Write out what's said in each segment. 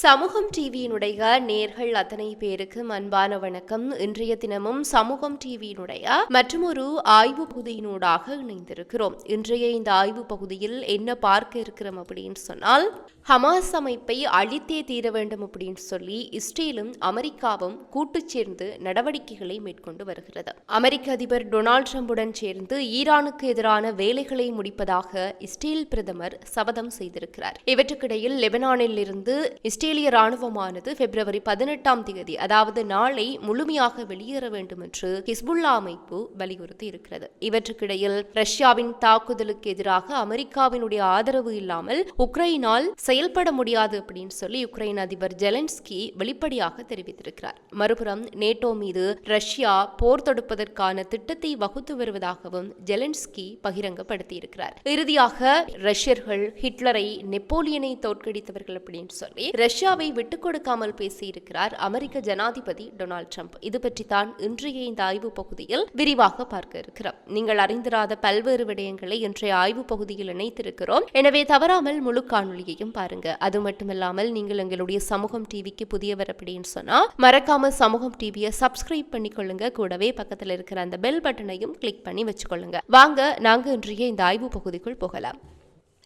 சமூகம் டிவியினுடைய நேர்கள் அத்தனை பேருக்கு அன்பான வணக்கம். இன்றைய தினமும் சமூகம் டிவியினுடைய மற்றும் ஒரு ஆய்வு பகுதியினூடாக இணைந்திருக்கிறோம். இன்றைய இந்த ஆய்வு பகுதியில் என்ன பார்க்க இருக்கிறோம் அப்படின்னு சொன்னால் ஹமாஸ் அமைப்பை அழித்தே தீர வேண்டும் அப்படின்னு சொல்லி இஸ்ரேலும் அமெரிக்காவும் கூட்டு சேர்ந்து நடவடிக்கைகளை மேற்கொண்டு வருகிறது. அமெரிக்க அதிபர் டொனால்ட் ட்ரம்புடன் சேர்ந்து ஈரானுக்கு எதிரான வேலைகளை முடிப்பதாக இஸ்ரேல் பிரதமர் சபதம் செய்திருக்கிறார். இவற்றுக்கிடையில் லெபனானில் இருந்து இஸ்ரேலிய ராணுவமானது பிப்ரவரி பதினெட்டாம் தேதி அதாவது நாளை முழுமையாக வெளியேற வேண்டும் என்று ஹிஸ்புல்லா அமைப்பு வலியுறுத்தி இருக்கிறது. இவற்றுக்கிடையில் ரஷ்யாவின் தாக்குதலுக்கு எதிராக அமெரிக்காவினுடைய ஆதரவு இல்லாமல் உக்ரைனால் செயல்பட முடியாது அப்படின்னு சொல்லி உக்ரைன் அதிபர் ஜெலன்ஸ்கி வெளிப்படையாக தெரிவித்திருக்கிறார். மறுபுறம் நேட்டோ மீது ரஷ்யா போர் தொடுப்பதற்கான திட்டத்தை வகுத்து வருவதாகவும் ஜெலன்ஸ்கி பகிரங்கப்படுத்தியிருக்கிறார். இறுதியாக ரஷ்யர்கள் ஹிட்லரை நெப்போலியனை தோற்கடித்தவர்கள் அப்படின்னு சொல்லி ரஷ்யாவை விட்டுக் கொடுக்காமல் பேசியிருக்கிறார் அமெரிக்க ஜனாதிபதி டொனால்ட் ட்ரம்ப். இது பற்றி தான் இன்றைய இந்த ஆய்வு பகுதியில் விரிவாக பார்க்க இருக்கிறோம். நீங்கள் அறிந்திராத பல்வேறு விடயங்களை இன்றைய ஆய்வு பகுதியில் இணைத்திருக்கிறோம். எனவே தவறாமல் முழு காணொலியையும் பாருங்க. அது மட்டுமில்லாமல் நீங்கள் எங்களுடைய சமூகம் டிவிக்கு புதியவர் அப்படின்னு சொன்னா மறக்காம சமூகம் டிவியை சப்ஸ்கிரைப் பண்ணிக்கொள்ளுங்க. கூடவே பக்கத்தில் இருக்கிற அந்த பெல் பட்டனையும் கிளிக் பண்ணி வச்சுக்கொள்ளுங்க. வாங்க நாங்க இன்றைய இந்த ஆய்வு பகுதிக்குள் போகலாம்.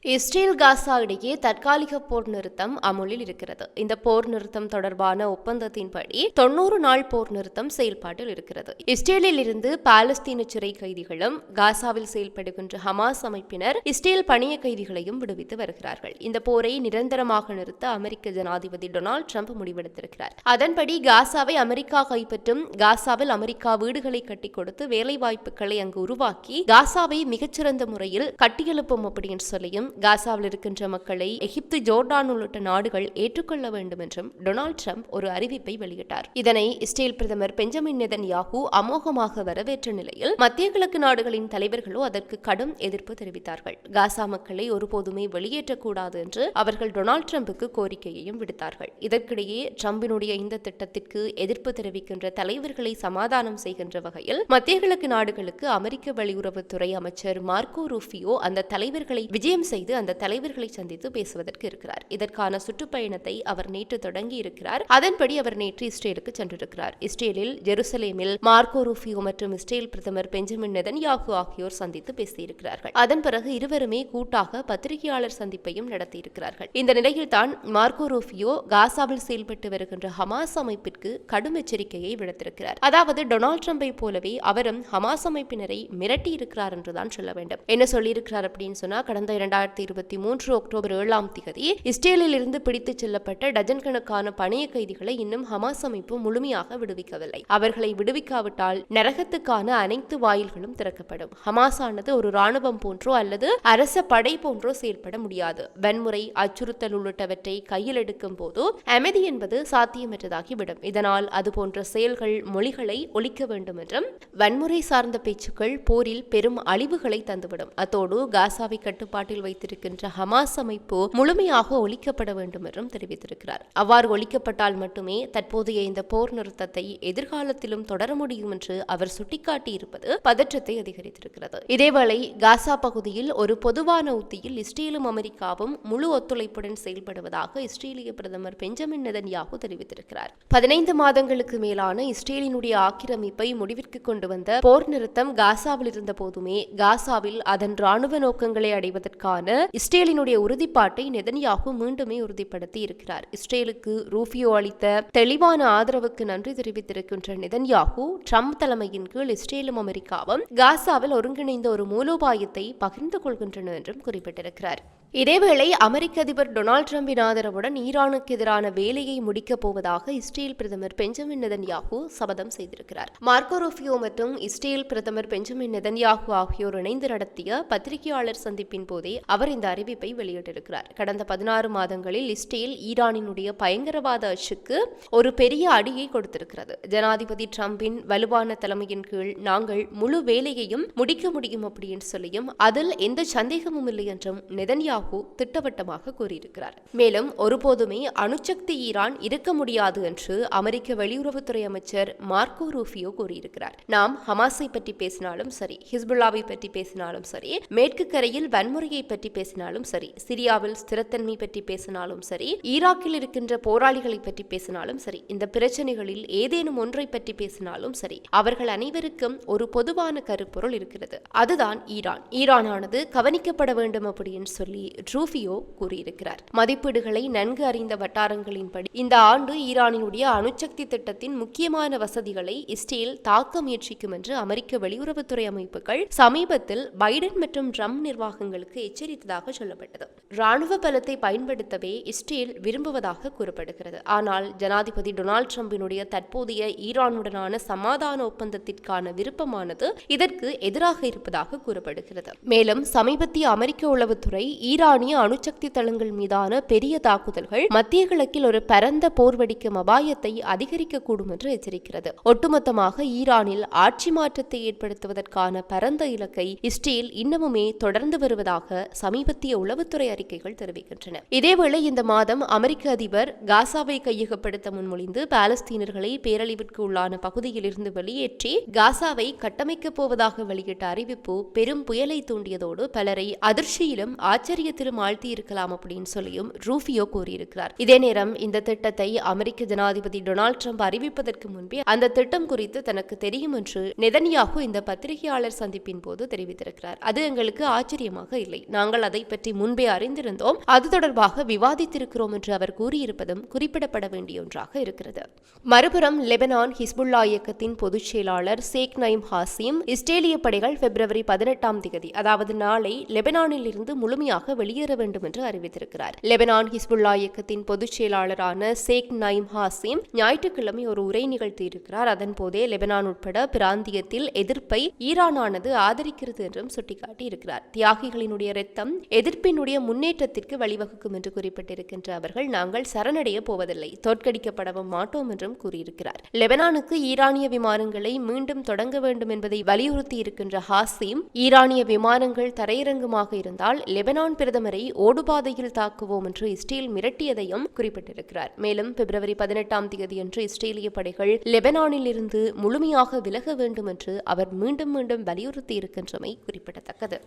இஸ்ரேல் காசா இடையே தற்காலிக போர் நிறுத்தம் அமுலில் இருக்கிறது. இந்த போர் நிறுத்தம் தொடர்பான ஒப்பந்தத்தின்படி தொன்னூறு நாள் போர் நிறுத்தம் செயல்பாட்டில் இருக்கிறது. இஸ்ரேலில் இருந்து பாலஸ்தீன சிறை கைதிகளும் காசாவில் செயல்படுகின்ற ஹமாஸ் அமைப்பினர் இஸ்ரேல் பணிய கைதிகளையும் விடுவித்து வருகிறார்கள். இந்த போரை நிரந்தரமாக நிறுத்த அமெரிக்க ஜனாதிபதி டொனால்ட் ட்ரம்ப் முடிவெடுத்திருக்கிறார். அதன்படி காசாவை அமெரிக்கா கைப்பற்றும் காசாவில் அமெரிக்கா வீடுகளை கட்டி கொடுத்து வேலை வாய்ப்புகளை அங்கு உருவாக்கி காசாவை மிகச்சிறந்த முறையில் கட்டியெழுப்பும் அப்படின்னு சொல்லியும் காசாவில் இருக்கின்ற மக்களை எகிப்து ஜோர்டான் உள்ளிட்ட நாடுகள் ஏற்றுக்கொள்ள வேண்டும் என்றும் டொனால்ட் ட்ரம்ப் ஒரு அறிவிப்பை வெளியிட்டார். இதனை இஸ்ரேல் பிரதமர் பெஞ்சமின் நெதன்யாகு அமோகமாக வரவேற்ற நிலையில் மத்திய கிழக்கு நாடுகளின் தலைவர்களோ அதற்கு கடும் எதிர்ப்பு தெரிவித்தார்கள். காசா மக்களை ஒருபோதுமே வெளியேற்றக்கூடாது என்று அவர்கள் டொனால்ட் ட்ரம்புக்கு கோரிக்கையையும் விடுத்தார்கள். இதற்கிடையே ட்ரம்பினுடைய இந்த திட்டத்திற்கு எதிர்ப்பு தெரிவிக்கின்ற தலைவர்களை சமாதானம் செய்கின்ற வகையில் மத்திய கிழக்கு நாடுகளுக்கு அமெரிக்க வெளியுறவுத்துறை அமைச்சர் மார்க்கோ ரூஃபியோ அந்த தலைவர்களை விஜயம் செய்து அந்த தலைவர்களை சந்தித்து பேசுவதற்கு இருக்கிறார். இதற்கான சுற்றுப்பயணத்தை அவர் நேற்று தொடங்கி இருக்கிறார். அதன்படி அவர் நேற்று இஸ்ரேலுக்கு சென்றிருக்கிறார். இஸ்ரேலில் ஜெருசலேமில் மார்க்கோ ரூபியோ மற்றும் இஸ்ரேல் பிரதமர் பெஞ்சமின் நெதன்யாகு ஆகியோர் சந்தித்து பேசியிருக்கிறார்கள். அதன் பிறகு இருவருமே கூட்டாக பத்திரிகையாளர் சந்திப்பையும் நடத்தியிருக்கிறார்கள். இந்த நிலையில் தான் மார்க்கோ ரூபியோ காசாவில் செயல்பட்டு வருகின்ற ஹமாஸ் அமைப்பிற்கு கடும் எச்சரிக்கையை விடுத்திருக்கிறார். அதாவது டொனால்ட் ட்ரம்பை போலவே அவரும் ஹமாஸ் அமைப்பினரை மிரட்டி இருக்கிறார் என்றுதான் சொல்ல வேண்டும். என்ன சொல்லியிருக்கிறார் அப்படின்னு சொன்னா கடந்த இரண்டாயிரத்தி இருபத்தி மூன்று அக்டோபர் ஏழாம் திகதி இஸ்ரேலில் இருந்து பிடித்துச் செல்லப்பட்ட டஜன் கணக்கான பணிய கைதிகளை இன்னும் ஹமாஸ் அமைப்பு முழுமையாக விடுவிக்கவில்லை. அவர்களை விடுவிக்காவிட்டால் நரகத்துக்கான அனைத்து வாயில்களும் திறக்கப்படும். ஹமாஸ் ஆனது ஒரு ராணுவம் போன்றோ அல்லது அரச படை போன்றோ செயல்பட முடியாது. வன்முறை அச்சுறுத்தல் உள்ளிட்டவற்றை கையில் எடுக்கும் போது அமைதி என்பது சாத்தியமற்றதாகிவிடும். இதனால் அதுபோன்ற செயல்கள் மொழிகளை ஒழிக்க வேண்டும் என்றும் வன்முறை சார்ந்த பேச்சுக்கள் போரில் பெரும் அழிவுகளை தந்துவிடும். அத்தோடு காசாவை கட்டுப்பாட்டில் வைத்து வைத்திருக்கின்ற ஹமாஸ் அமைப்பு முழுமையாக ஒழிக்கப்பட வேண்டும் என்றும் தெரிவித்திருக்கிறார். அவ்வாறு ஒழிக்கப்பட்டால் மட்டுமே தற்போதைய இந்த போர் நிறுத்தத்தை எதிர்காலத்திலும் தொடர முடியும் என்று அவர் சுட்டிக்காட்டியிருப்பது பதற்றத்தை அதிகரித்திருக்கிறது. இதேவேளை காசா பகுதியில் ஒரு பொதுவான உத்தியில் இஸ்ரேலும் அமெரிக்காவும் முழு ஒத்துழைப்புடன் செயல்படுவதாக இஸ்ரேலிய பிரதமர் பெஞ்சமின் நெதன்யாகு தெரிவித்திருக்கிறார். பதினைந்து மாதங்களுக்கு மேலான இஸ்ரேலினுடைய ஆக்கிரமிப்பை முடிவிற்கு கொண்டு வந்த போர் நிறுத்தம் காசாவில் இருந்த போதுமே காசாவில் அதன் ராணுவ நோக்கங்களை அடைவதற்கான இஸ்ரேலினுடைய உறுதிப்பாட்டை நெதன்யாகு மீண்டுமே உறுதிப்படுத்தி இருக்கிறார். இஸ்ரேலுக்கு ரூபியோ அளித்த தெளிவான ஆதரவுக்கு நன்றி தெரிவித்திருக்கின்ற நெதன்யாகு ட்ரம்ப் தலைமையின் கீழ் இஸ்ரேலும் அமெரிக்காவும் காசாவில் ஒருங்கிணைந்த ஒரு மூலோபாயத்தை பகிர்ந்து கொள்கின்றன என்றும் குறிப்பிட்டிருக்கிறார். இதேவேளை அமெரிக்க அதிபர் டொனால்ட் ட்ரம்பின் ஆதரவுடன் ஈரானுக்கு எதிரான வேலையை முடிக்கப் போவதாக இஸ்ரேல் பிரதமர் பெஞ்சமின் நெதன்யாகு சபதம் செய்திருக்கிறார். மார்க்கோ ரோஃபியோ மற்றும் இஸ்ரேல் பிரதமர் பெஞ்சமின் நெதன்யாகு ஆகியோர் இணைந்து நடத்திய பத்திரிகையாளர் சந்திப்பின் போதே அவர் இந்த அறிவிப்பை வெளியிட்டிருக்கிறார். கடந்த பதினாறு மாதங்களில் இஸ்ரேல் ஈரானினுடைய பயங்கரவாத அச்சுக்கு ஒரு பெரிய அடியை கொடுத்திருக்கிறது. ஜனாதிபதி ட்ரம்பின் வலுவான தலைமையின் கீழ் நாங்கள் முழு வேலையையும் முடிக்க முடியும் அப்படின்னு சொல்லியும் அதில் எந்த சந்தேகமும் இல்லை என்றும் நெதன்யாகு நெதன்யாகு திட்டவட்டமாக கூறியிருக்கிறார். மேலும் ஒருபோதுமே அணுசக்தி ஈரான் இருக்க முடியாது என்று அமெரிக்க வெளியுறவுத்துறை அமைச்சர் மார்க்கோ ரூபியோ கூறியிருக்கிறார். நாம் ஹமாஸை பற்றி பேசினாலும் சரி ஹிஸ்புல்லாவை பற்றி பேசினாலும் சரி மேற்கு கரையில் வன்முறையை பற்றி பேசினாலும் சரி சிரியாவில் ஸ்திரத்தன்மை பற்றி பேசினாலும் சரி ஈராக்கில் இருக்கின்ற போராளிகளை பற்றி பேசினாலும் சரி இந்த பிரச்சனைகளில் ஏதேனும் ஒன்றை பற்றி பேசினாலும் சரி அவர்கள் அனைவருக்கும் ஒரு பொதுவான கருப்பொருள் இருக்கிறது. அதுதான் ஈரான். ஈரானானது கவனிக்கப்பட வேண்டும் அப்படின்னு சொல்லி ட்ரூஃபியோ கூறியிருக்கிறார். மதிப்பீடுகளை நன்கு அறிந்த வட்டாரங்களின்படி இந்த ஆண்டு ஈரானினுடைய அணுசக்தி திட்டத்தின் முக்கியமான வசதிகளை இஸ்ரேல் தாக்க முயற்சிக்கும் என்று அமெரிக்க வெளியுறவுத்துறை அமைப்புகள் சமீபத்தில் பைடன் மற்றும் ட்ரம்ப் நிர்வாகங்களுக்கு எச்சரித்ததாக சொல்லப்பட்டது. ராணுவ பலத்தை பயன்படுத்தவே இஸ்ரேல் விரும்புவதாக கூறப்படுகிறது. ஆனால் ஜனாதிபதி டொனால்டு ட்ரம்பினுடைய தற்போதைய ஈரானுடனான சமாதான ஒப்பந்தத்திற்கான விருப்பமானது இதற்கு எதிராக இருப்பதாக கூறப்படுகிறது. மேலும் சமீபத்திய அமெரிக்க உளவுத்துறை ஈரான் ஈரானிய அணுசக்தி தளங்கள் மீதான பெரிய தாக்குதல்கள் மத்திய கிழக்கில் ஒரு பரந்த போர் வெடிக்கும் அபாயத்தை அதிகரிக்கக்கூடும் என்று எச்சரிக்கிறது. ஒட்டுமொத்தமாக ஈரானில் ஆட்சி மாற்றத்தை ஏற்படுத்துவதற்கான பரந்த இலக்கை இஸ்ரேல் இன்னமுமே தொடர்ந்து வருவதாக சமீபத்திய உளவுத்துறை அறிக்கைகள் தெரிவிக்கின்றன. இதேவேளை இந்த மாதம் அமெரிக்க அதிபர் காசாவை கையகப்படுத்த முன்மொழிந்து பாலஸ்தீனர்களை பேரழிவிற்கு உள்ளான பகுதியிலிருந்து வெளியேற்றி காசாவை கட்டமைக்கப் போவதாக வெளியிட்ட அறிவிப்பு பெரும் புயலை தூண்டியதோடு பலரை அதிர்ச்சியிலும் ஆச்சரிய ஆச்சரியத்திலும் ஆழ்த்தியிருக்கலாம் அப்படின்னு சொல்லியும் ரூஃபியோ கூறியிருக்கிறார். இதே நேரம் இந்த திட்டத்தை அமெரிக்க ஜனாதிபதி டொனால்ட் ட்ரம்ப் அறிவிப்பதற்கு முன்பே அந்த திட்டம் குறித்து தனக்கு தெரியும் என்று நெதன்யாகு இந்த பத்திரிகையாளர் சந்திப்பின் போது தெரிவித்திருக்கிறார். அது எங்களுக்கு ஆச்சரியமாக இல்லை. நாங்கள் அதை பற்றி முன்பே அறிந்திருந்தோம். அது தொடர்பாக விவாதித்திருக்கிறோம் என்று அவர் கூறியிருப்பதும் குறிப்பிடப்பட வேண்டிய ஒன்றாக இருக்கிறது. மறுபுறம் லெபனான் ஹிஸ்புல்லா இயக்கத்தின் பொதுச் செயலாளர் சேக் நைம் ஹாசிம் இஸ்ரேலிய படைகள் பிப்ரவரி பதினெட்டாம் தேதி அதாவது நாளை லெபனானில் இருந்து முழுமையாக வெளியேற வேண்டும் என்று அறிவித்திருக்கிறார். லெபனான் ஹிஸ்புல்லா இயக்கத்தின் பொதுச் செயலாளரான சேக் நைம் ஹாசிம் ஞாயிற்றுக்கிழமை ஒரு உரை நிகழ்த்தியிருக்கிறார். அதன் போதே லெபனான் உட்பட பிராந்தியத்தில் எதிர்ப்பை ஈரானானது ஆதரிக்கிறது என்றும் சுட்டிக்காட்டியிருக்கிறார். தியாகிகளினுடைய ரத்தம் எதிர்ப்பினுடைய முன்னேற்றத்திற்கு வழிவகுக்கும் என்று குறிப்பிட்டிருக்கின்ற அவர்கள் நாங்கள் சரணடைய போவதில்லை தோற்கடிக்கப்படவும் மாட்டோம் என்றும் கூறியிருக்கிறார். லெபனானுக்கு ஈரானிய விமானங்களை மீண்டும் தொடங்க வேண்டும் என்பதை வலியுறுத்தி இருக்கின்ற ஹாசிம் ஈரானிய விமானங்கள் தரையிறங்குமாக இருந்தால் லெபனான் பிரதமரை ஓடுபாதையில் தாக்குவோம் என்று இஸ்ரேல் மிரட்டியதையும் குறிப்பிட்டிருக்கிறார். மேலும் பிப்ரவரி பதினெட்டாம் தேதியன்று இஸ்ரேலிய படைகள் லெபனானில் இருந்து முழுமையாக விலக வேண்டும் என்று அவர் மீண்டும் மீண்டும் வலியுறுத்தி இருக்கின்றமை குறிப்பிடத்தக்கது.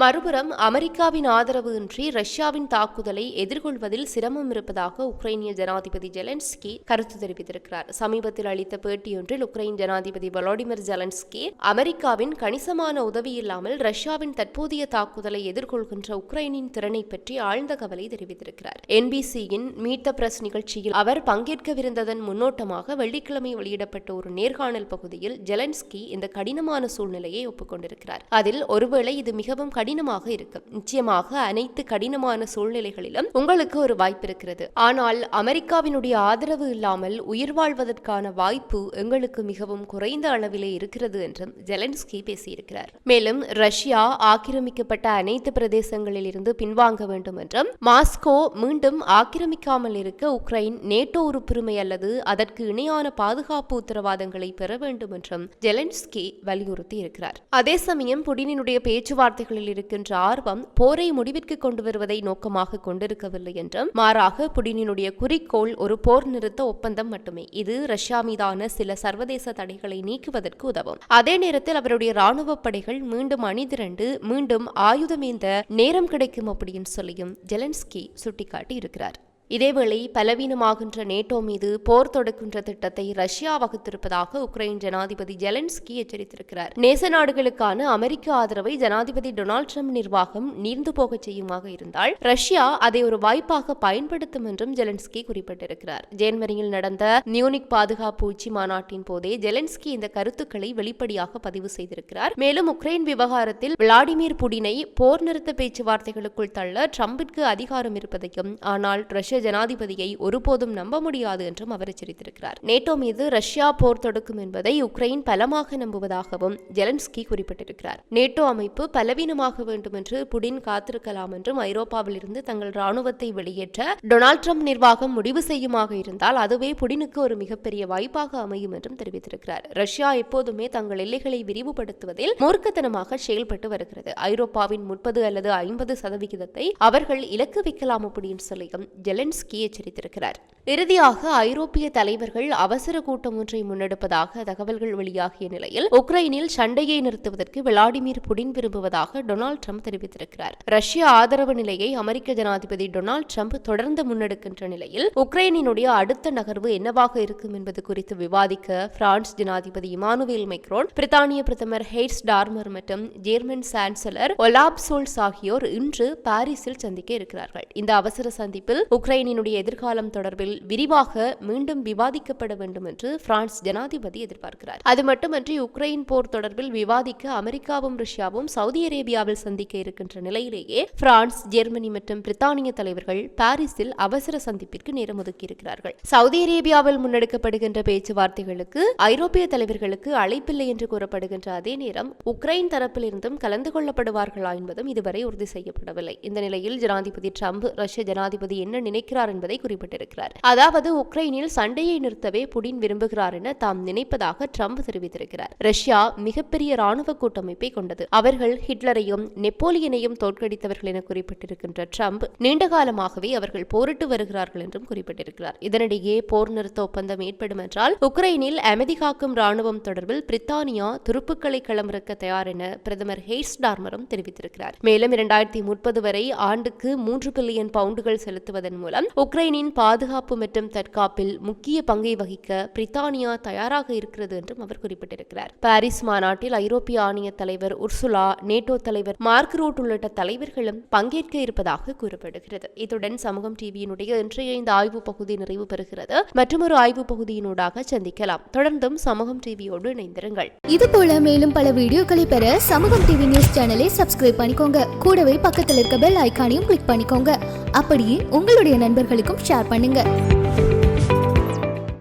மறுபுறம் அமெரிக்காவின் ஆதரவு இன்றி ரஷ்யாவின் தாக்குதலை எதிர்கொள்வதில் சிரமம் இருப்பதாக உக்ரைனிய ஜனாதிபதி ஜெலன்ஸ்கி கருத்து தெரிவித்திருக்கிறார். சமீபத்தில் அளித்த பேட்டியொன்றில் உக்ரைன் ஜனாதிபதி வலோடிமிர் ஜெலன்ஸ்கி அமெரிக்காவின் கணிசமான உதவி இல்லாமல் ரஷ்யாவின் தற்போதைய தாக்குதலை எதிர்கொள்கின்ற உக்ரைனின் திறனை பற்றி ஆழ்ந்த கவலை தெரிவித்திருக்கிறார். என்பிசியின் மீட் த பிரஸ் நிகழ்ச்சியில் அவர் பங்கேற்கவிருந்ததன் முன்னோட்டமாக வெள்ளிக்கிழமை வெளியிடப்பட்ட ஒரு நேர்காணல் பகுதியில் ஜெலன்ஸ்கி இந்த கடினமான சூழ்நிலையை ஒப்புக்கொண்டிருக்கிறார். அதில் ஒருவேளை இது மிகவும் கடினமாக இருக்கும் நிச்சயமாக அனைத்து கடினமான சூழ்நிலைகளிலும் உங்களுக்கு ஒரு வாய்ப்பு இருக்கிறது. ஆனால் அமெரிக்காவினுடைய ஆதரவு இல்லாமல் உயிர் வாழ்வதற்கான வாய்ப்பு எங்களுக்கு மிகவும் குறைந்த அளவிலே இருக்கிறது என்றும் ஜெலன்ஸ்கி பேசியிருக்கிறார். மேலும் ரஷ்யா ஆக்கிரமிக்கப்பட்ட அனைத்து பிரதேசங்களில் இருந்து பின்வாங்க வேண்டும் என்றும் மாஸ்கோ மீண்டும் ஆக்கிரமிக்காமல் இருக்க உக்ரைன் நேட்டோ உறுப்புரிமை அல்லது அதற்கு இணையான பாதுகாப்பு உத்தரவாதங்களை பெற வேண்டும் என்றும் ஜெலன்ஸ்கி வலியுறுத்தி இருக்கிறார் அதே சமயம் புடினினுடைய பேச்சுவார்த்தைகளில் இருக்கின்ற ஆர்வம் போரை முடிவிற்கு கொண்டு வருவதை நோக்கமாக கொண்டிருக்கவில்லை என்றும் மாறாக புடினினுடைய குறிக்கோள் ஒரு போர் நிறுத்த ஒப்பந்தம் மட்டுமே. இது ரஷ்யா மீதான சில சர்வதேச தடைகளை நீக்குவதற்கு உதவும். அதே நேரத்தில் அவருடைய ராணுவ படைகள் மீண்டும் அணிதிரண்டு மீண்டும் ஆயுதமேந்த நேரம் கிடைக்கும் அப்படின்னு சொல்லியும் ஜெலன்ஸ்கி சுட்டிக்காட்டி இருக்கிறார் இதேவேளை பலவீனமாகின்ற நேட்டோ மீது போர் தொடுக்கின்ற திட்டத்தை ரஷ்யா வகுத்திருப்பதாக உக்ரைன் ஜனாதிபதி ஜெலன்ஸ்கி எச்சரித்திருக்கிறார். நேச நாடுகளுக்கான அமெரிக்க ஆதரவை ஜனாதிபதி டொனால்ட் ட்ரம்ப் நிர்வாகம் நீர்ந்து போகச் செய்யுமாக இருந்தால் ரஷ்யா அதை ஒரு வாய்ப்பாக பயன்படுத்தும் என்றும் ஜெலன்ஸ்கி குறிப்பிட்டிருக்கிறார். ஜேன்வரியில் நடந்த நியூனிக் பாதுகாப்பு உச்சி மாநாட்டின் போதே ஜெலன்ஸ்கி இந்த கருத்துக்களை வெளிப்படையாக பதிவு செய்திருக்கிறார். மேலும் உக்ரைன் விவகாரத்தில் விளாடிமிர் புடினை போர் நிறுத்த பேச்சுவார்த்தைகளுக்குள் தள்ள ட்ரம்பிற்கு அதிகாரம் இருப்பதையும் ஆனால் ரஷ்ய அமெரிக்க ஜனாதிபதியை ஒருபோதும் நம்ப முடியாது என்றும் அவர் எச்சரித்திருக்கிறார். நேட்டோ மீது ரஷ்யா போர் தொடுக்கும் என்பதை உக்ரைன் பலமாக நம்புவதாகவும் ஜெலன்ஸ்கி குறிப்பிட்டிருக்கிறார். நேட்டோ அமைப்பு பலவீனமாக வேண்டும் என்று புடின் காத்திருக்கலாம் என்றும் ஐரோப்பாவிலிருந்து தங்கள் ராணுவத்தை வெளியேற்ற டொனால்ட் ட்ரம்ப் நிர்வாகம் முடிவு செய்யுமாக இருந்தால் அதுவே புடினுக்கு ஒரு மிகப்பெரிய வாய்ப்பாக அமையும் என்றும் தெரிவித்திருக்கிறார். ரஷ்யா எப்போதுமே தங்கள் எல்லைகளை விரிவுபடுத்துவதில் மூர்க்கத்தனமாக செயல்பட்டு வருகிறது. ஐரோப்பாவின் முப்பது அல்லது ஐம்பது சதவிகிதத்தை அவர்கள் இலக்கு வைக்கலாம் அப்படின்னு சொல்லியும் ஜெலன்ஸ்கி எச்சரித்திருக்கிறார் இறுதியாக ஐரோப்பிய தலைவர்கள் அவசர கூட்டம் ஒன்றை முன்னெடுப்பதாக தகவல்கள் வெளியாகிய நிலையில் உக்ரைனில் சண்டையை நிறுத்துவதற்கு விளாடிமிர் புடின் விரும்புவதாக டொனால்ட் ட்ரம்ப் தெரிவித்திருக்கிறார். ரஷ்ய ஆதரவு நிலையை அமெரிக்க ஜனாதிபதி டொனால்ட் ட்ரம்ப் தொடர்ந்து முன்னெடுக்கின்ற நிலையில் உக்ரைனினுடைய அடுத்த நகர்வு என்னவாக இருக்கும் என்பது குறித்து விவாதிக்க பிரான்ஸ் ஜனாதிபதி இமானுவேல் மைக்ரோன் பிரித்தானிய பிரதமர் ஹெய்ட்ஸ் டார்மர் மற்றும் ஜெர்மன் சான்சலர் ஒலாப் சோல்ஸ் ஆகியோர் இன்று பாரிஸில் சந்திக்க இருக்கிறார்கள். இந்த அவசர சந்திப்பில் உக்ரைனினுடைய எதிர்காலம் தொடர்பில் விரிவாக மீண்டும் விவாதிக்கப்பட வேண்டும் என்று பிரான்ஸ் ஜனாதிபதி எதிர்பார்க்கிறார். அது மட்டுமன்றி உக்ரைன் போர் தொடர்பில் விவாதிக்க அமெரிக்காவும் ரஷ்யாவும் சவுதி அரேபியாவில் சந்திக்க இருக்கின்ற நிலையிலேயே பிரான்ஸ் ஜெர்மனி மற்றும் பிரித்தானிய தலைவர்கள் பாரிஸில் அவசர சந்திப்பிற்கு நேரம் ஒதுக்கியிருக்கிறார்கள் சவுதி அரேபியாவில் முன்னெடுக்கப்படுகின்ற பேச்சுவார்த்தைகளுக்கு ஐரோப்பிய தலைவர்களுக்கு அழைப்பில்லை என்று கூறப்படுகின்ற அதே நேரம் உக்ரைன் தரப்பிலிருந்தும் கலந்து கொள்ளப்படுவார்களா என்பதும் இதுவரை உறுதி செய்யப்படவில்லை. இந்த நிலையில் ஜனாதிபதி ட்ரம்ப் ரஷ்ய ஜனாதிபதி என்ன நினைக்கிறார் என்பதை குறிப்பிட்டிருக்கிறார். அதாவது உக்ரைனில் சண்டையை நிறுத்தவே புடின் விரும்புகிறார் என தாம் நினைப்பதாக ட்ரம்ப் தெரிவித்திருக்கிறார். ரஷ்யா மிகப்பெரிய ராணுவ கூட்டமைப்பை கொண்டது. அவர்கள் ஹிட்லரையும் நெப்போலியனையும் தோற்கடித்தவர்கள் என குறிப்பிட்டிருக்கின்ற ட்ரம்ப் நீண்ட காலமாகவே அவர்கள் போரிட்டு வருகிறார்கள் என்றும் குறிப்பிட்டிருக்கிறார். இதனிடையே போர் நிறுத்த ஒப்பந்தம் ஏற்படும் என்றால் உக்ரைனில் அமைதி காக்கும் ராணுவம் தொடர்பில் பிரித்தானியா துருப்புக்களை களமிறக்க தயார் என பிரதமர் ஹெய்ஸ் டார்மரும் தெரிவித்திருக்கிறார். மேலும் இரண்டாயிரத்தி முப்பது வரை ஆண்டுக்கு மூன்று பில்லியன் பவுண்டுகள் செலுத்துவதன் மூலம் உக்ரைனின் பாதுகாப்பு மற்றும் தற்காப்பில் முக்கிய பங்கை வகிக்க பிரித்தானியா தயாராக இருக்கிறது என்றும் அவர் குறிப்பிட்டிருக்கிறார். பாரிஸ் மாநாட்டில் ஐரோப்பிய ஆணைய தலைவர் உர்சுலா நேட்டோ தலைவர் மார்க் ரூட் உள்ளிட்ட தலைவர்களும் பங்கேற்க இருப்பதாக கூறப்படுகிறது. இத்துடன் சமூகம் டிவியினுடைய இன்றைய இந்த ஆய்வு பகுதி நிறைவு பெறுகிறது. மற்றொரு ஆய்வு பகுதியினூடாக சந்திக்கலாம். தொடர்ந்தும் சமூகம் டிவியோடு இணைந்திருங்கள். இது போல மேலும் பல வீடியோக்களை பெற சமூகம் டிவி நியூஸ் சேனலை சப்ஸ்கிரைப் பண்ணிக்கோங்க. கூடவே பக்கத்தில் இருக்க பெல் ஐக்கானையும் கிளிக் பண்ணிக்கோங்க. அப்படியே உங்களுடைய நண்பர்களுக்கும் ஷேர் பண்ணுங்க.